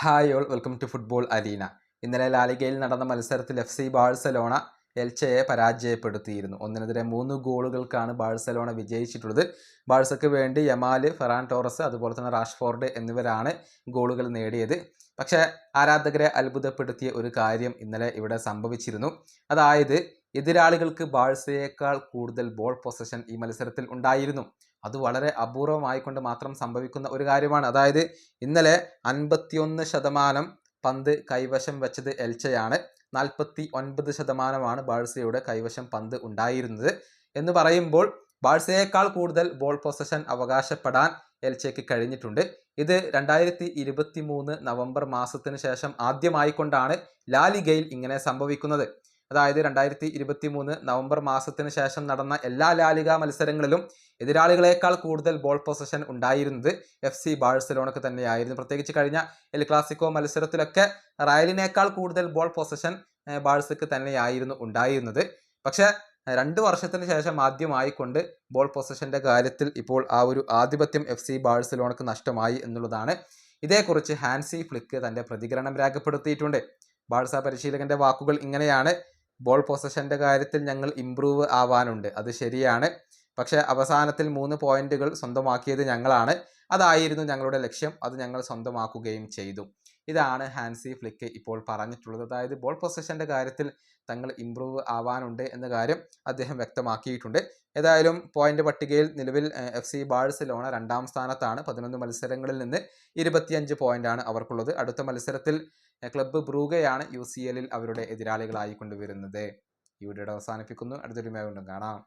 Hi all welcome to football arena. ഇന്നലെ ലാലിഗയിൽ നടന്ന മത്സരത്തിൽ എഫ് സി ബാഴ്സലോണ എൽച്ചയെ പരാജയപ്പെടുത്തിയിരുന്നു. ഒന്നിനെതിരെ മൂന്ന് ഗോളുകൾക്കാണ് ബാഴ്സലോണ വിജയിച്ചിട്ടുള്ളത്. ബാഴ്സയ്ക്ക് വേണ്ടി യമാൽ ഫെറാൻ ടോറസ് അതുപോലെ തന്നെ റാഷ്ഫോർഡ് എന്നിവരാണ് ഗോളുകൾ നേടിയത്. പക്ഷേ ആരാധകരെ അത്ഭുതപ്പെടുത്തിയ ഒരു കാര്യം ഇന്നലെ ഇവിടെ സംഭവിച്ചിരുന്നു. അതായത് എതിരാളികൾക്ക് ബാഴ്സയേക്കാൾ കൂടുതൽ ബോൾ പൊസഷൻ ഈ മത്സരത്തിൽ ഉണ്ടായിരുന്നു. അത് വളരെ അപൂർവമായിക്കൊണ്ട് മാത്രം സംഭവിക്കുന്ന ഒരു കാര്യമാണ്. അതായത് ഇന്നലെ അൻപത്തിയൊന്ന് ശതമാനം പന്ത് കൈവശം വെച്ചത് എൽച്ചയാണ്. നാൽപ്പത്തി ഒൻപത് ശതമാനമാണ് ബാഴ്സയുടെ കൈവശം പന്ത് ഉണ്ടായിരുന്നത്. എന്ന് പറയുമ്പോൾ ബാഴ്സയേക്കാൾ കൂടുതൽ ബോൾ പൊസഷൻ അവകാശപ്പെടാൻ എൽച്ചയ്ക്ക് കഴിഞ്ഞിട്ടുണ്ട്. ഇത് രണ്ടായിരത്തി ഇരുപത്തി മൂന്ന് നവംബർ മാസത്തിന് ശേഷം ആദ്യമായിക്കൊണ്ടാണ് ലാലിഗയിൽ ഇങ്ങനെ സംഭവിക്കുന്നത്. അതായത് രണ്ടായിരത്തി ഇരുപത്തി മൂന്ന് നവംബർ മാസത്തിന് ശേഷം നടന്ന എല്ലാ ലാലിക മത്സരങ്ങളിലും എതിരാളികളെക്കാൾ കൂടുതൽ ബോൾ പൊസഷൻ ഉണ്ടായിരുന്നത് എഫ് സി ബാഴ്സലോണക്ക് തന്നെയായിരുന്നു. പ്രത്യേകിച്ച് കഴിഞ്ഞ എൽ ക്ലാസിക്കോ മത്സരത്തിലൊക്കെ റയലിനേക്കാൾ കൂടുതൽ ബോൾ പൊസഷൻ ബാഴ്സക്ക് തന്നെയായിരുന്നു ഉണ്ടായിരുന്നത്. പക്ഷേ രണ്ട് വർഷത്തിന് ശേഷം ആദ്യമായിക്കൊണ്ട് ബോൾ പൊസഷന്റെ കാര്യത്തിൽ ഇപ്പോൾ ആ ഒരു ആധിപത്യം എഫ് സി ബാഴ്സലോണക്ക് നഷ്ടമായി എന്നുള്ളതാണ്. ഇതേക്കുറിച്ച് ഹാൻസി ഫ്ലിക്ക് തന്റെ പ്രതികരണം രേഖപ്പെടുത്തിയിട്ടുണ്ട്. ബാഴ്സ പരിശീലകന്റെ വാക്കുകൾ ഇങ്ങനെയാണ്. ബോൾ പൊസഷന്റെ കാര്യത്തിൽ ഞങ്ങൾ ഇമ്പ്രൂവ് ആവാനുണ്ട്. അത് ശരിയാണ്. പക്ഷേ അവസാനത്തിൽ മൂന്ന് പോയിന്റുകൾ സ്വന്തമാക്കിയത് ഞങ്ങളാണ്. അതായിരുന്നു ഞങ്ങളുടെ ലക്ഷ്യം. അത് ഞങ്ങൾ സ്വന്തമാക്കുകയും ചെയ്തു. ഇതാണ് ഹാൻസി ഫ്ലിക്ക് ഇപ്പോൾ പറഞ്ഞിട്ടുള്ളത്. അതായത് ബോൾ പൊസഷന്റെ കാര്യത്തിൽ തങ്ങൾ ഇമ്പ്രൂവ് ആവാനുണ്ട് എന്ന കാര്യം അദ്ദേഹം വ്യക്തമാക്കിയിട്ടുണ്ട്. ഏതായാലും പോയിന്റ് പട്ടികയിൽ നിലവിൽ എഫ് സി ബാഴ്സലോണ രണ്ടാം സ്ഥാനത്താണ്. പതിനൊന്ന് മത്സരങ്ങളിൽ നിന്ന് ഇരുപത്തിയഞ്ച് പോയിന്റാണ് അവർക്കുള്ളത്. അടുത്ത മത്സരത്തിൽ ക്ലബ്ബ് ബ്രൂഗയാണ് യു സി എല്ലിൽ അവരുടെ എതിരാളികളായി കൊണ്ടുവരുന്നത്. ഈ വീഡിയോയുടെ അവസാനിപ്പിക്കുന്നു. അടുത്തൊരു മേഖല കാണാം.